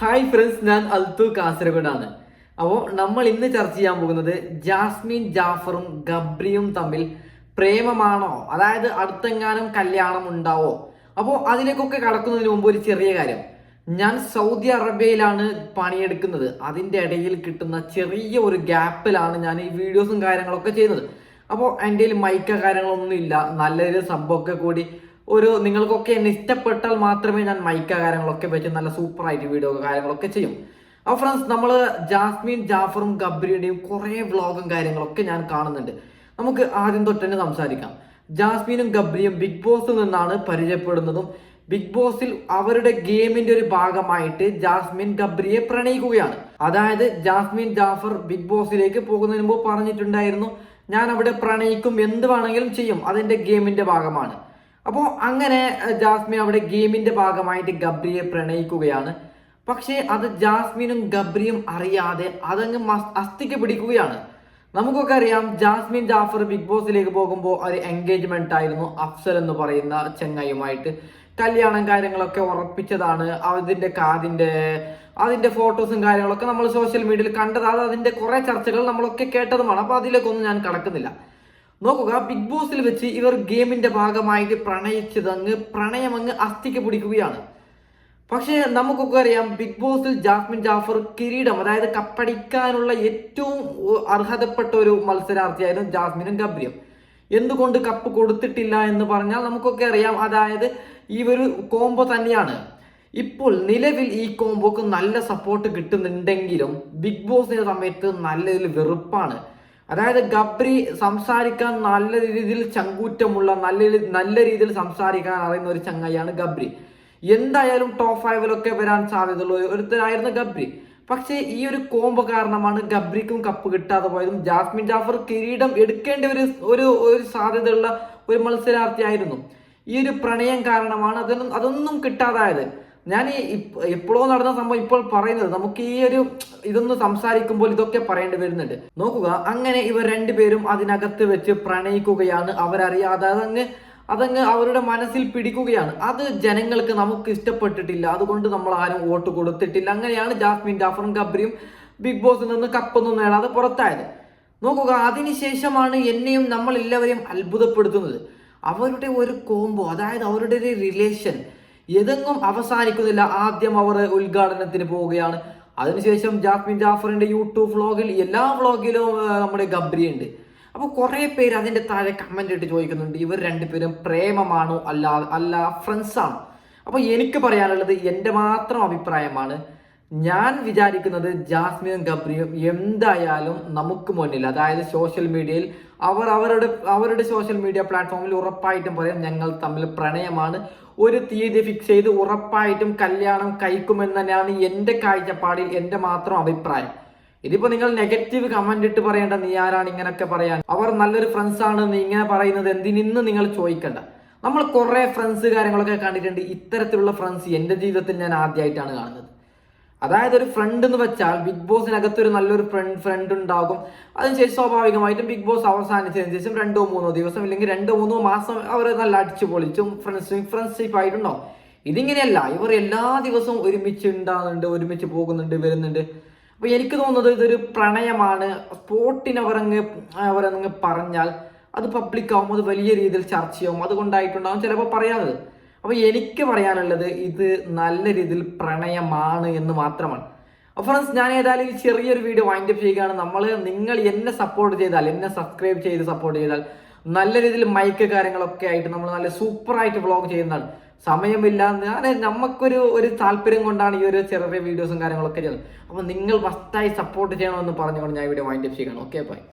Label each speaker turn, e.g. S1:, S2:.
S1: Hi friends ഞാൻ അൽത്തു കാസർഗോഡാണ്. അപ്പോൾ നമ്മൾ ഇന്ന് ചർച്ച ചെയ്യാൻ പോകുന്നത് ജാസ്മിൻ ജാഫറും ഗബ്രിയും തമ്മിൽ പ്രേമമാണോ? അതായത് അടുത്തെങ്ങാനും കല്യാണം ഉണ്ടാവോ? അപ്പോൾ അതിലേക്കൊക്കെ കടക്കുന്നതിന് മുമ്പ് ഒരു ചെറിയ കാര്യം. ഞാൻ സൗദി അറേബ്യയിലാണ് പണിയെടുക്കുന്നത്. അതിന്റെ ഇടയിൽ കിട്ടുന്ന ചെറിയ ഒരു ഗ്യാപ്പിലാണ് ഞാൻ ഈ വീഡിയോസും കാര്യങ്ങളൊക്കെ ചെയ്യുന്നത്. അപ്പോൾ എന്റെ കയ്യിൽ മൈക്ക കാര്യങ്ങളൊന്നും ഇല്ല നല്ലൊരു സംഭവമൊക്കെ കൂടി ഒരു നിങ്ങൾക്കൊക്കെ എന്നെ ഇഷ്ടപ്പെട്ടാൽ മാത്രമേ ഞാൻ മൈക്ക കാര്യങ്ങളൊക്കെ വെച്ച് നല്ല സൂപ്പറായിട്ട് വീഡിയോ കാര്യങ്ങളൊക്കെ ചെയ്യും. അപ്പോൾ ഫ്രണ്ട്സ് നമ്മൾ ജാസ്മിൻ ജാഫറും ഗബ്രിയുടെയും കുറേ വ്ളോഗും കാര്യങ്ങളൊക്കെ ഞാൻ കാണുന്നുണ്ട്. നമുക്ക് ആദ്യം തൊട്ട് തന്നെ സംസാരിക്കാം. ജാസ്മിനും ഗബ്രിയും ബിഗ് ബോസിൽ നിന്നാണ് പരിചയപ്പെടുന്നതും ബിഗ് ബോസിൽ അവരുടെ ഗെയിമിന്റെ ഒരു ഭാഗമായിട്ട് ജാസ്മിൻ ഗബ്രിയെ പ്രണയിക്കുകയാണ്. അതായത് ജാസ്മിൻ ജാഫർ ബിഗ് ബോസിലേക്ക് പോകുന്നതിന് മുമ്പ് പറഞ്ഞിട്ടുണ്ടായിരുന്നു ഞാൻ അവിടെ പ്രണയിക്കും എന്ത് വേണമെങ്കിലും ചെയ്യും അതെന്റെ ഗെയിമിന്റെ ഭാഗമാണ്. അപ്പോൾ അങ്ങനെ ജാസ്മിൻ അവിടെ ഗെയിമിന്റെ ഭാഗമായിട്ട് ഗബ്രിയെ പ്രണയിക്കുകയാണ്. പക്ഷേ അത് ജാസ്മിനും ഗബ്രിയും അറിയാതെ അതങ്ങ് അസ്ഥിക്ക് പിടിക്കുകയാണ്. നമുക്കൊക്കെ അറിയാം ജാസ്മിൻ ജാഫർ ബിഗ് ബോസിലേക്ക് പോകുമ്പോൾ ഒരു എൻഗേജ്മെന്റ് ആയിരുന്നു അഫ്സൽ എന്ന് പറയുന്ന ചെങ്ങയുമായിട്ട് കല്യാണം കാര്യങ്ങളൊക്കെ ഉറപ്പിച്ചതാണ്. അതിന്റെ കാതിന്റെ അതിന്റെ ഫോട്ടോസും കാര്യങ്ങളൊക്കെ നമ്മൾ സോഷ്യൽ മീഡിയയിൽ കണ്ടതാണ് അതിന്റെ കുറെ ചർച്ചകൾ നമ്മളൊക്കെ കേട്ടതുമാണ്. അപ്പൊ അതിലേക്കൊന്നും ഞാൻ കടക്കുന്നില്ല. നോക്കുക ബിഗ് ബോസിൽ വെച്ച് ഇവർ ഗെയിമിന്റെ ഭാഗമായിട്ട് പ്രണയിച്ചത് അങ്ങ് പ്രണയം അങ്ങ് അസ്ഥിക്ക് പിടിക്കുകയാണ്. പക്ഷേ നമുക്കൊക്കെ അറിയാം ബിഗ് ബോസിൽ ജാസ്മിൻ ജാഫർ കിരീടം അതായത് കപ്പടിക്കാനുള്ള ഏറ്റവും അർഹതപ്പെട്ട ഒരു മത്സരാർത്ഥിയായിരുന്നു ജാസ്മിനും ഗബ്രിയും. എന്തുകൊണ്ട് കപ്പ് കൊടുത്തിട്ടില്ല എന്ന് പറഞ്ഞാൽ നമുക്കൊക്കെ അറിയാം അതായത് ഈ ഒരു കോംബോ തന്നെയാണ്. ഇപ്പോൾ നിലവിൽ ഈ കോംബോക്ക് നല്ല സപ്പോർട്ട് കിട്ടുന്നുണ്ടെങ്കിലും ബിഗ് ബോസിന്റെ സമയത്ത് നല്ലൊരു വെറുപ്പാണ്. അതായത് ഗബ്രി സംസാരിക്കാൻ നല്ല രീതിയിൽ ചങ്കൂറ്റമുള്ള നല്ല നല്ല രീതിയിൽ സംസാരിക്കാൻ അറിയുന്ന ഒരു ചങ്ങായിയാണ് ഗബ്രി. എന്തായാലും ടോപ്പ് ഫൈവിലൊക്കെ വരാൻ സാധ്യതയുള്ള ഒരുത്തരായിരുന്നു ഗബ്രി. പക്ഷേ ഈ ഒരു കോംബോ കാരണമാണ് ഗബ്രിക്കും കപ്പ് കിട്ടാതെ പോയതും ജാസ്മിൻ ജാഫർ കിരീടം എടുക്കേണ്ട ഒരു ഒരു ഒരു സാധ്യതയുള്ള ഒരു മത്സരാർത്ഥിയായിരുന്നു. ഈ ഒരു പ്രണയം കാരണമാണ് അതൊന്നും അതൊന്നും കിട്ടാതായത്. ഞാൻ ഈ എപ്പോഴോ നടന്ന സംഭവം ഇപ്പോൾ പറയുന്നത് നമുക്ക് ഈ ഒരു ഇതൊന്ന് സംസാരിക്കുമ്പോൾ ഇതൊക്കെ പറയേണ്ടി വരുന്നുണ്ട്. നോക്കുക അങ്ങനെ ഇവർ രണ്ടുപേരും അതിനകത്ത് വെച്ച് പ്രണയിക്കുകയാണ് അവരറിയാതെ അതങ്ങ് അതങ്ങ് അവരുടെ മനസ്സിൽ പിടിക്കുകയാണ്. അത് ജനങ്ങൾക്ക് നമുക്ക് ഇഷ്ടപ്പെട്ടിട്ടില്ല. അതുകൊണ്ട് നമ്മൾ ആരും വോട്ട് കൊടുത്തിട്ടില്ല. അങ്ങനെയാണ് ജാസ്മിൻ ജാഫറും ഗബ്രിയും ബിഗ് ബോസിൽ നിന്ന് കപ്പൊന്നും നേടാതെ പുറത്തായത്. നോക്കുക അതിനുശേഷമാണ് എന്നെയും നമ്മൾ എല്ലാവരെയും അത്ഭുതപ്പെടുത്തുന്നത്. അവരുടെ ഒരു കോംബോ അതായത് അവരുടെ ഒരു റിലേഷൻ ഏതെങ്ങും അവസാനിക്കുന്നില്ല. ആദ്യം അവർ ഉദ്ഘാടനത്തിന് പോവുകയാണ്. അതിനുശേഷം ജാസ്മിൻ ജാഫറിന്റെ യൂട്യൂബ് വ്ളോഗിൽ എല്ലാ വ്ളോഗിലും നമ്മുടെ ഗബ്രി ഉണ്ട് അപ്പോൾ കുറേ പേര് അതിന്റെ താഴെ കമന്റ് ഇട്ട് ചോദിക്കുന്നുണ്ട്. ഇവർ രണ്ടുപേരും പ്രേമമാണോ? അല്ല അല്ല ഫ്രണ്ട്സാണോ അപ്പോൾ എനിക്ക് പറയാനുള്ളത് എന്റെ മാത്രം അഭിപ്രായമാണ്. ഞാൻ വിചാരിക്കുന്നത് ജാസ്മിനും ഗബ്രിയും എന്തായാലും നമുക്ക് മുന്നിൽ അതായത് സോഷ്യൽ മീഡിയയിൽ അവർ അവരുടെ അവരുടെ സോഷ്യൽ മീഡിയ പ്ലാറ്റ്ഫോമിൽ ഉറപ്പായിട്ടും പറയും ഞങ്ങൾ തമ്മിൽ പ്രണയമാണ്. ഒരു തീയതി ഫിക്സ് ചെയ്ത് ഉറപ്പായിട്ടും കല്യാണം കഴിക്കുമെന്ന് തന്നെയാണ് എന്റെ കാഴ്ചപ്പാടിൽ എന്റെ മാത്രം അഭിപ്രായം. ഇതിപ്പോ നിങ്ങൾ നെഗറ്റീവ് കമന്റ് ഇട്ട് പറയേണ്ട നീ ആരാണ് ഇങ്ങനൊക്കെ പറയാൻ. അവർ നല്ലൊരു ഫ്രണ്ട്സ് ആണ് നീ ഇങ്ങനെ പറയുന്നത് എന്തിനിന്ന് നിങ്ങൾ ചോദിക്കണ്ട. നമ്മൾ കുറെ ഫ്രണ്ട്സ് കാര്യങ്ങളൊക്കെ കണ്ടിട്ടുണ്ട്. ഇത്തരത്തിലുള്ള ഫ്രണ്ട്സ് എന്റെ ജീവിതത്തിൽ ഞാൻ ആദ്യമായിട്ടാണ് കാണുന്നത്. അതായത് ഒരു ഫ്രണ്ട് എന്ന് വെച്ചാൽ ബിഗ് ബോസിനകത്ത് ഒരു നല്ലൊരു ഫ്രണ്ട് ഫ്രണ്ട് ഉണ്ടാകും. അതിനുശേഷം സ്വാഭാവികമായിട്ടും ബിഗ് ബോസ് അവസാനിച്ചതിന് ശേഷം രണ്ടോ മൂന്നോ ദിവസം ഇല്ലെങ്കിൽ രണ്ടോ മൂന്നോ മാസം അവർ നല്ല അടിച്ചു പൊളിച്ചും ഫ്രണ്ട്സ് ഫ്രണ്ട്ഷിപ്പ് ആയിട്ടുണ്ടാവും ഇതിങ്ങനെയല്ല. ഇവർ എല്ലാ ദിവസവും ഒരുമിച്ച് ഉണ്ടാകുന്നുണ്ട് ഒരുമിച്ച് പോകുന്നുണ്ട് വരുന്നുണ്ട്. അപ്പൊ എനിക്ക് തോന്നുന്നത് ഇതൊരു പ്രണയമാണ്. സ്പോട്ടിന് അവരങ്ങ് അവരങ്ങ് പറഞ്ഞാൽ അത് പബ്ലിക് ആവും അത് വലിയ രീതിയിൽ ചർച്ചയാവും. അതുകൊണ്ടായിട്ടുണ്ടാവും ചിലപ്പോൾ പറയാതെ അപ്പൊ എനിക്ക് പറയാനുള്ളത് ഇത് നല്ല രീതിയിൽ പ്രണയമാണ് എന്ന് മാത്രമാണ്. അപ്പോൾ ഫ്രണ്ട്സ് ഞാൻ ഏതായാലും ഈ ചെറിയൊരു വീഡിയോ വൈൻഡ് അപ്പ് ചെയ്യുകയാണ്. നമ്മൾ നിങ്ങൾ എന്നെ സപ്പോർട്ട് ചെയ്താൽ എന്നെ സബ്സ്ക്രൈബ് ചെയ്ത് സപ്പോർട്ട് ചെയ്താൽ നല്ല രീതിയിൽ മൈക്ക് കാര്യങ്ങളൊക്കെ ആയിട്ട് നമ്മൾ നല്ല സൂപ്പറായിട്ട് വ്ളോഗ് ചെയ്യുന്നതാണ്. സമയമില്ല ഞാൻ നമുക്കൊരു ഒരു താല്പര്യം കൊണ്ടാണ് ഈ ഒരു ചെറിയ വീഡിയോസും കാര്യങ്ങളൊക്കെ ചെയ്യുന്നത്. അപ്പോൾ നിങ്ങൾ ഫസ്റ്റായി സപ്പോർട്ട് ചെയ്യണമെന്ന് പറഞ്ഞുകൊണ്ട് ഞാൻ ഇവിടെ വൈൻഡ് അപ്പ് ചെയ്യണം ഓക്കെ ബൈ